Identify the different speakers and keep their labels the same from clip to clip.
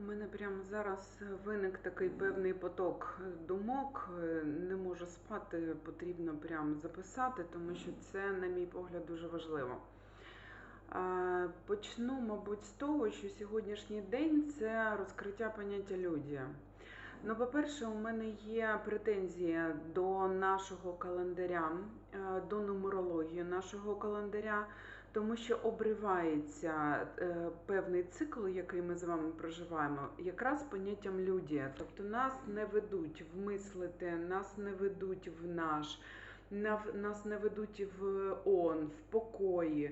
Speaker 1: У мене прямо зараз виник такий певний поток думок. Не можу спати, потрібно прямо записати, тому що це, на мій погляд, дуже важливо. Почну, мабуть, з того, що сьогоднішній день це розкриття поняття люди. Ну, по-перше, у мене є претензія до нашого календаря, е, до нумерології нашого календаря, тому що обривається е, певний цикл, який ми з вами проживаємо, якраз поняттям люди. Тобто нас не ведуть вмислити, нас не ведуть в наш. Нас не ведуть в он, в покої,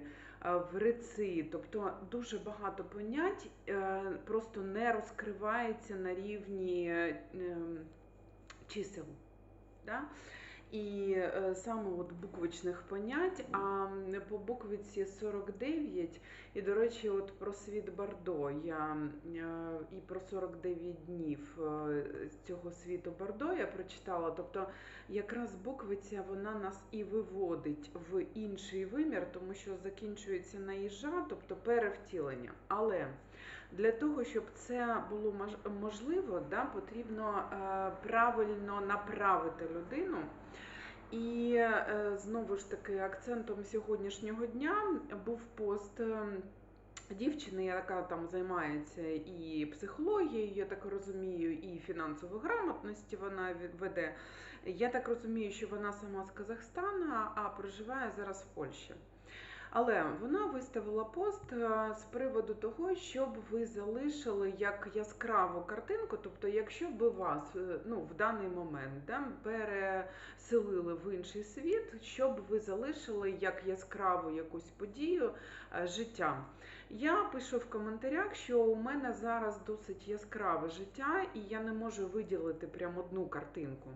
Speaker 1: е, в реци. Тобто дуже багато понять е, просто не розкривається на рівні чисел. Да? І е, саме от буквичних понять, а по буквиці 49, і, до речі, от про світ Бордо я е, і про 49 днів е, цього світу Бордо я прочитала. Тобто якраз буквиця вона нас і виводить в інший вимір, тому що закінчується наїжджа, тобто перевтілення. Але для того, щоб це було можливо, да, потрібно е, правильно направити людину. І е, знову ж таки акцентом сьогоднішнього дня був пост е, дівчини, яка там займається і психологією, я так розумію, і фінансовою грамотності вона веде. Я так розумію, що вона сама з Казахстана, а проживає зараз в Польщі. Але вона виставила пост е, з приводу того, щоб ви залишили як яскраву картинку. Тобто, якщо би вас е, ну, в даний момент да, переселили в інший світ, щоб ви залишили як яскраву якусь подію е, життя. Я пишу в коментарях, що у мене зараз досить яскраве життя, і я не можу виділити прям одну картинку.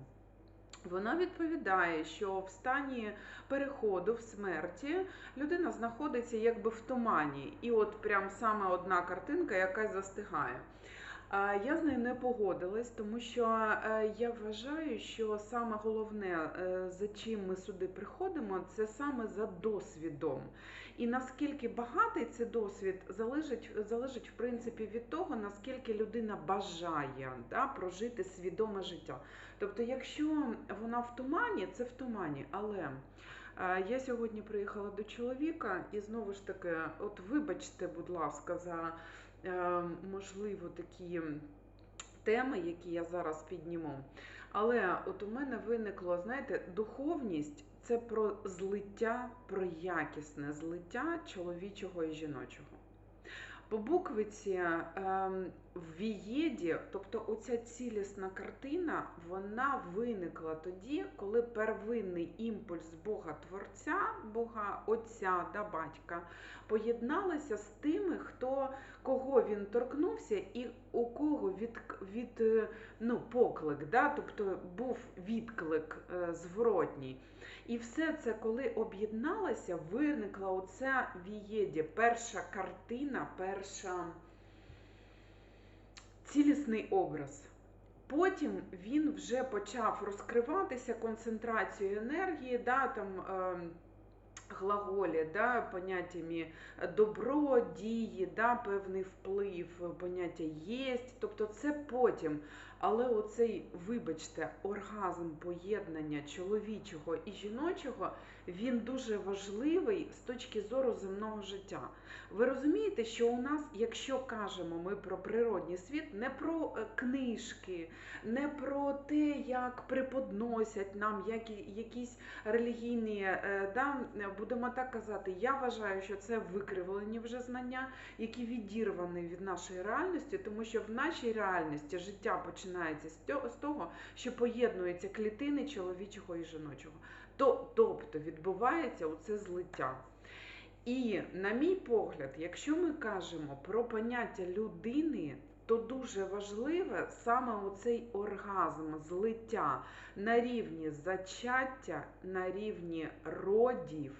Speaker 1: Вона відповідає, що в стані переходу в смерті людина знаходиться якби в тумані, і от прям саме одна картинка, яка застигає. Я з нею не погодилась, тому що е, я вважаю, що саме головне, е, за чим ми сюди приходимо, це саме за досвідом. І наскільки багатий цей досвід залежить, залежить в принципі від того, наскільки людина бажає да, прожити свідоме життя. Тобто, якщо вона в тумані, це в тумані, але. Е, Я сьогодні приїхала до чоловіка, і знову ж таки, от вибачте, будь ласка, за можливо такі теми, які я зараз підніму. Але от у мене виникло, знаєте, духовність це про злиття, про якісне злиття чоловічого і жіночого. По буквиці ем, в Вієді, тобто оця цілісна картина, вона виникла тоді, коли первинний імпульс Бога Творця, Бога Отця, да, батька, поєдналися з тими, хто, кого він торкнувся, і у кого від, від е, ну, поклик, да, тобто був відклик е, зворотній. І все це, коли об'єдналося, виникла оця Вієді, перша картина, перша цілісний образ. Потім він вже почав розкриватися концентрацією енергії, да, там, е, глаголі, да, поняттями добро, дії, да, певний вплив, поняття єсть. Тобто це потім. Але оцей, вибачте, оргазм поєднання чоловічого і жіночого, він дуже важливий з точки зору земного життя. Ви розумієте, що у нас, якщо кажемо ми про природній світ, не про е, книжки, не про те, як преподносять нам які, якісь релігійні, е, да, будемо так казати, я вважаю, що це викривлені вже знання, які відірвані від нашої реальності, тому що в нашій реальності життя починається з того, що поєднуються клітини чоловічого і жіночого. То, тобто відбувається оце злиття. І, на мій погляд, якщо ми кажемо про поняття людини, то дуже важливе саме оцей оргазм, злиття на рівні зачаття, на рівні родів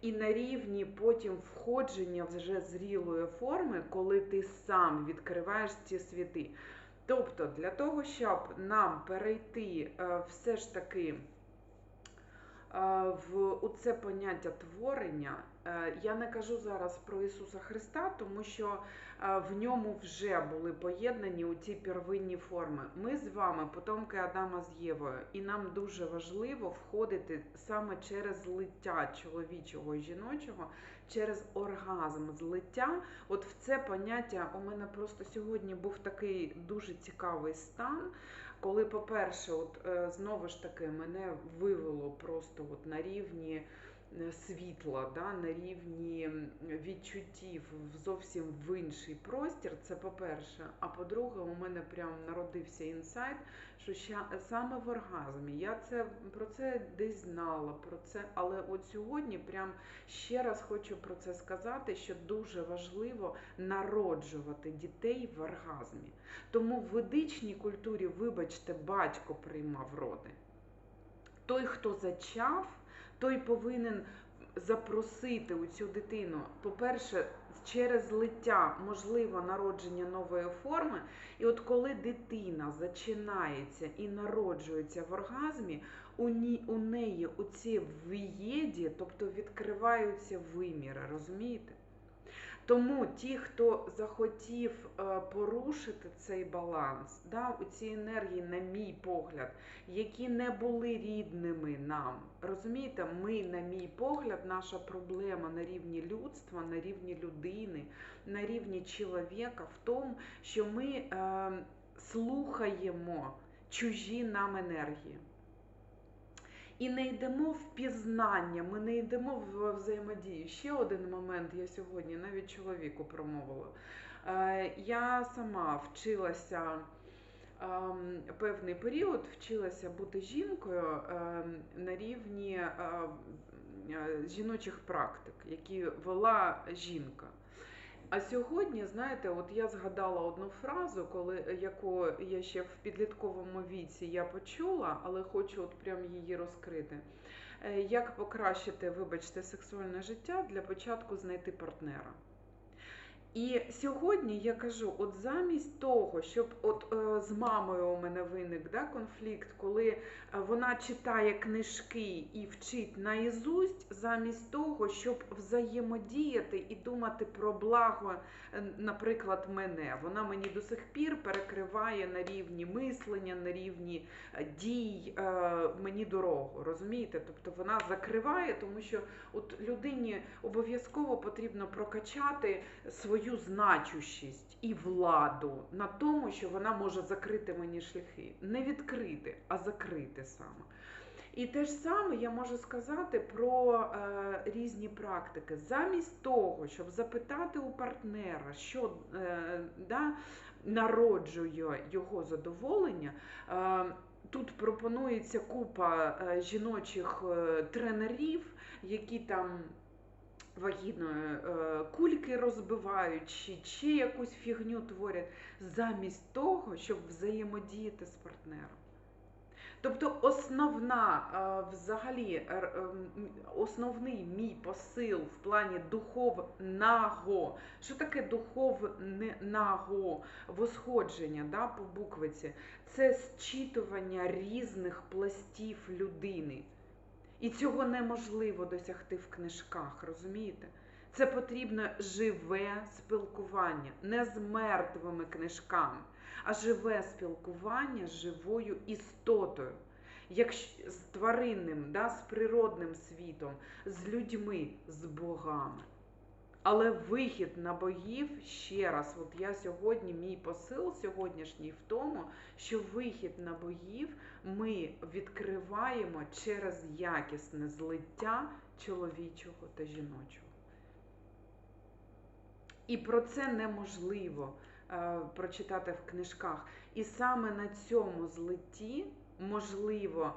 Speaker 1: і на рівні потім входження вже зрілої форми, коли ти сам відкриваєш ці світи. Тобто, для того, щоб нам перейти е, все ж таки в це поняття творення Е, Я не кажу зараз про Ісуса Христа, тому що е, в ньому вже були поєднані у ці первинні форми. Ми з вами потомки Адама з Євою, і нам дуже важливо входити саме через злиття чоловічого і жіночого, через оргазм злиття. От в це поняття у мене просто сьогодні був такий дуже цікавий стан. Коли, по-перше, от е, знову ж таки мене вивело просто от на рівні світла, да, на рівні відчуттів зовсім в інший простір. Це по-перше. А по-друге, у мене прям народився інсайт, що ща, саме в оргазмі. Я це про це десь знала, про це, але от сьогодні прям ще раз хочу про це сказати, що дуже важливо народжувати дітей в оргазмі. Тому в ведичній культурі, вибачте, батько приймав роди. Той, хто зачав, той повинен запросити у цю дитину, по-перше, через злиття можливо народження нової форми. І от коли дитина зачинається і народжується в оргазмі, у, ні, у неї у ці в'єді, тобто відкриваються виміри, розумієте? Тому ті, хто захотів е, порушити цей баланс, да, у ці енергії, на мій погляд, які не були рідними нам. Розумієте, ми, на мій погляд, наша проблема на рівні людства, на рівні людини, на рівні чоловіка в тому, що ми е, слухаємо чужі нам енергії. І не йдемо в пізнання, ми не йдемо в взаємодію. Ще один момент я сьогодні навіть чоловіку промовила. Е, Я сама вчилася ем, певний період, вчилася бути жінкою ем, на рівні е, е, жіночих практик, які вела жінка. А сьогодні, знаєте, от я згадала одну фразу, коли яку я ще в підлітковому віці я почула, але хочу от прям її розкрити. Е, Як покращити, вибачте, сексуальне життя для початку знайти партнера. І сьогодні я кажу: от замість того, щоб от е, з мамою у мене виник да, конфлікт, коли е, вона читає книжки і вчить наізусть, замість того, щоб взаємодіяти і думати про благо, е, наприклад, мене. Вона мені до сих пір перекриває на рівні мислення, на рівні е, дій е, мені дорогу. Розумієте? Тобто вона закриває, тому що от людині обов'язково потрібно прокачати свою значущість і владу на тому, що вона може закрити мені шляхи. Не відкрити, а закрити саме. І те ж саме я можу сказати про е, різні практики. Замість того, щоб запитати у партнера, що е, да, народжує його задоволення. Е, Тут пропонується купа е, жіночих е, тренерів, які там вагітної е, кульки розбивають, чи, якусь фігню творять, замість того, щоб взаємодіяти з партнером. Тобто основна е, взагалі основний мій посил в плані духовного. Що таке духовного восходження да, по буквиці? Це зчитування різних пластів людини. І цього неможливо досягти в книжках, розумієте? Це потрібно живе спілкування, не з мертвими книжками, а живе спілкування з живою істотою, як з тваринним, да, з природним світом, з людьми, з богами. Але вихід на богів ще раз, от я сьогодні, мій посил сьогоднішній в тому, що вихід на богів ми відкриваємо через якісне злиття чоловічого та жіночого. І про це неможливо е, прочитати в книжках. І саме на цьому злитті можливо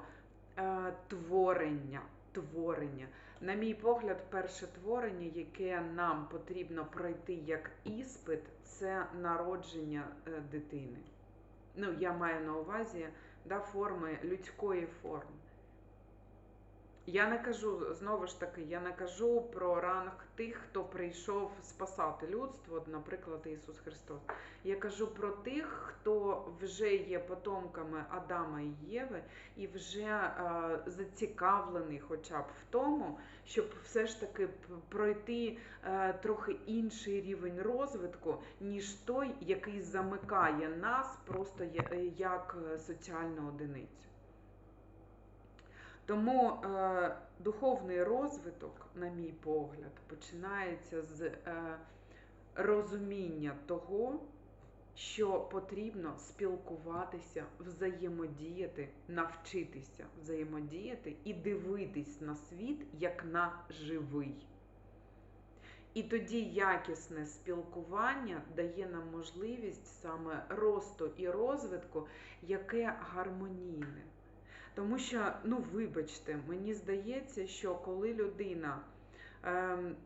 Speaker 1: е, творення. Творення. На мій погляд, перше творення, яке нам потрібно пройти як іспит, це народження е, дитини. Ну, я маю на увазі да, форми людської форми. Я не кажу, знову ж таки, я не кажу про ранг тих, хто прийшов спасати людство, наприклад, Ісус Христос. Я кажу про тих, хто вже є потомками Адама і Єви, і вже е, зацікавлений хоча б в тому, щоб все ж таки пройти е, трохи інший рівень розвитку, ніж той, який замикає нас просто як соціальну одиницю. Тому е, духовний розвиток, на мій погляд, починається з е, розуміння того, що потрібно спілкуватися, взаємодіяти, навчитися взаємодіяти і дивитись на світ як на живий. І тоді якісне спілкування дає нам можливість саме росту і розвитку, яке гармонійне. Тому що, ну вибачте, мені здається, що коли людина, ем,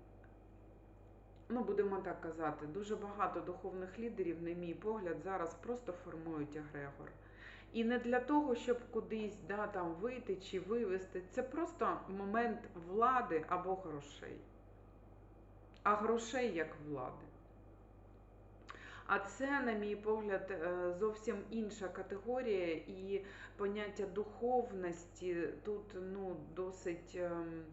Speaker 1: ну будемо так казати, дуже багато духовних лідерів, на мій погляд, зараз просто формують егрегор. І не для того, щоб кудись да, там вийти чи вивести. Це просто момент влади або грошей. А грошей як влади. А це, на мій погляд, е, зовсім інша категорія, і поняття духовності тут ну, досить, ем,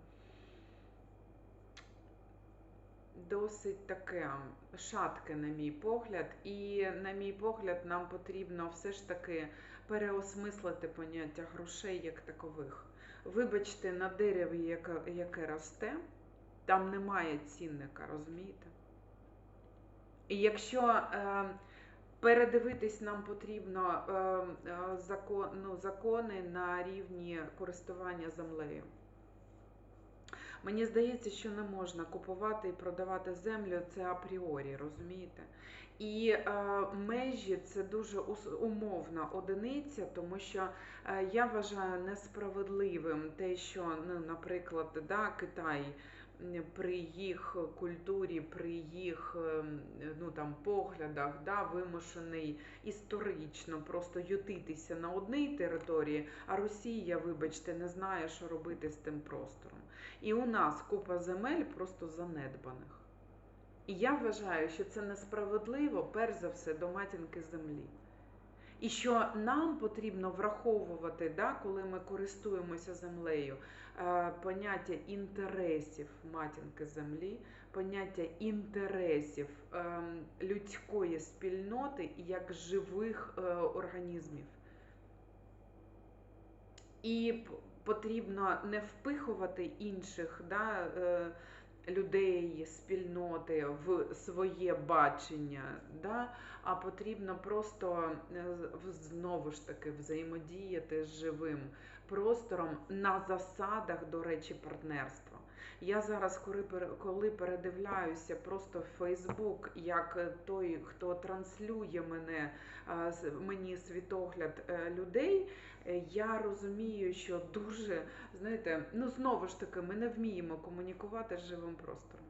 Speaker 1: досить таке шатке, на мій погляд. І, на мій погляд, нам потрібно все ж таки переосмислити поняття грошей як такових. Вибачте, на дереві, яке, яке росте, там немає цінника, розумієте? І якщо е, передивитись нам потрібно е, е, закон, ну, закони на рівні користування землею. Мені здається, що не можна купувати і продавати землю, це апріорі, розумієте? І е, межі це дуже умовна одиниця, тому що е, я вважаю несправедливим те, що, ну, наприклад, да, Китай при їх культурі, при їх ем, ну, там, поглядах, да, вимушений історично просто ютитися на одній території, а Росія, вибачте, не знає, що робити з тим простором. І у нас купа земель просто занедбаних. І я вважаю, що це несправедливо, перш за все, до матінки землі. І що нам потрібно враховувати, да, коли ми користуємося землею, е, поняття інтересів матінки землі, поняття інтересів е, людської спільноти як живих е, організмів. І потрібно не впихувати інших да, е, людей, спільноти в своє бачення, да, а потрібно просто е, знову ж таки взаємодіяти з живим простором на засадах, до речі, партнерства. Я зараз, коли пере- передивляюся просто в Фейсбук, як той, хто транслює мене, е, мені світогляд е, людей, я розумію, що дуже, знаєте, ну знову ж таки, ми не вміємо комунікувати з живим простором.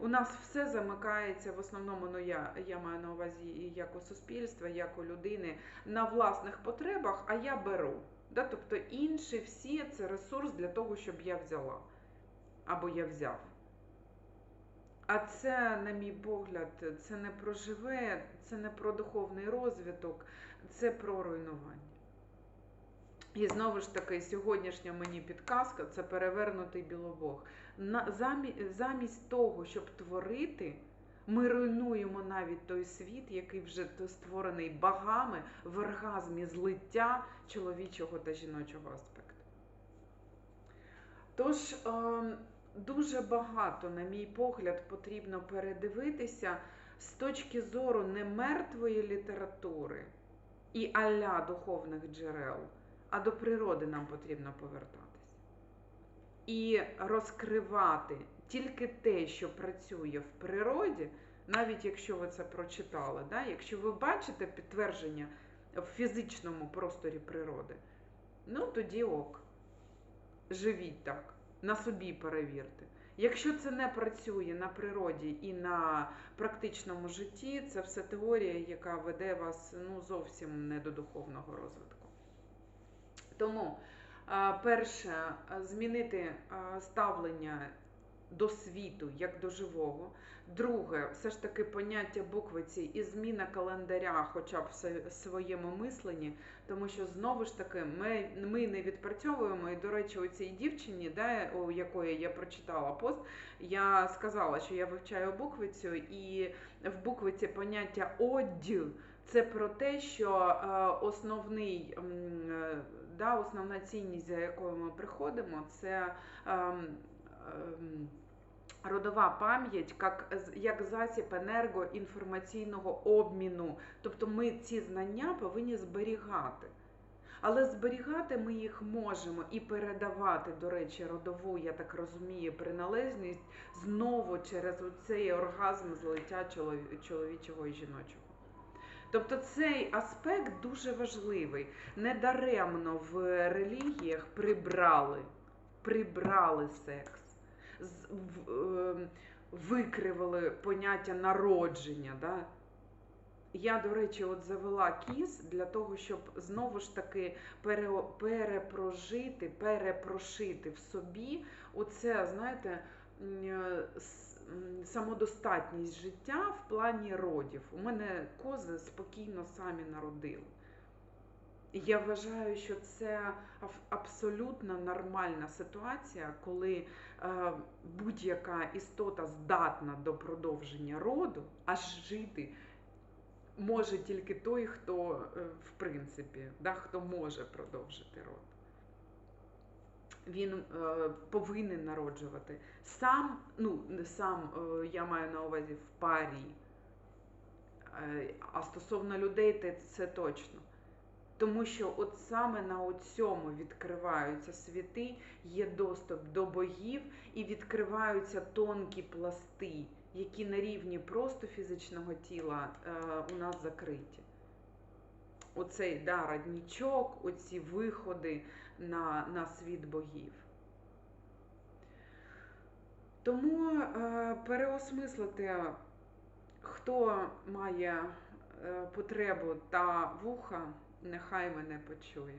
Speaker 1: У нас все замикається в основному, ну я, я маю на увазі як у суспільства, як у людини, на власних потребах, а я беру. Да? Тобто інші всі це ресурс для того, щоб я взяла або я взяв. А це, на мій погляд, це не про живе, це не про духовний розвиток, це про руйнування. І знову ж таки, сьогоднішня мені підказка це перевернутий білобог. На, замі, замість того, щоб творити, ми руйнуємо навіть той світ, який вже створений богами в оргазмі злиття чоловічого та жіночого аспекту. Тож, ем, дуже багато, на мій погляд, потрібно передивитися з точки зору не мертвої літератури і аля духовних джерел, а до природи нам потрібно повертатись. І розкривати тільки те, що працює в природі, навіть якщо ви це прочитали, да? якщо ви бачите підтвердження в фізичному просторі природи, ну тоді ок. Живіть так, на собі перевірте. Якщо це не працює на природі і на практичному житті, це все теорія, яка веде вас ну, зовсім не до духовного розвитку. Тому Перше, змінити ставлення до світу як до живого. Друге, все ж таки поняття буквиці і зміна календаря, хоча б в своєму мисленні, тому що знову ж таки ми, ми не відпрацьовуємо. І, до речі, у цій дівчині, да, у якої я прочитала пост, я сказала, що я вивчаю буквицю, і в буквиці поняття одь це про те, що основний, да, основна цінність, за якою ми приходимо, це ем, ем, родова пам'ять як, як засіб енергоінформаційного обміну. Тобто ми ці знання повинні зберігати. Але зберігати ми їх можемо і передавати, до речі, родову, я так розумію, приналежність знову через цей оргазм злиття чолові- чоловічого і жіночого. Тобто цей аспект дуже важливий. Недаремно в релігіях прибрали, прибрали секс, ем, викривили поняття народження. Да? Я, до речі, от завела кіз для того, щоб знову ж таки пере, перепрожити, перепрошити в собі оце, знаєте, е, самодостатність життя в плані родів. У мене кози спокійно самі народили. Я вважаю, що це абсолютно нормальна ситуація, коли е, будь-яка істота здатна до продовження роду, аж жити може тільки той, хто е, в принципі, да, хто може продовжити род. Він е, повинен народжувати. Сам, ну не сам, е, я маю на увазі в парі. Е, а стосовно людей, це точно. Тому що от саме на цьому відкриваються світи, є доступ до богів і відкриваються тонкі пласти, які на рівні просто фізичного тіла у нас закриті. Оцей да, раднічок, оці виходи на, на світ богів. Тому е, переосмислити, хто має е, потребу та вуха, нехай мене почує.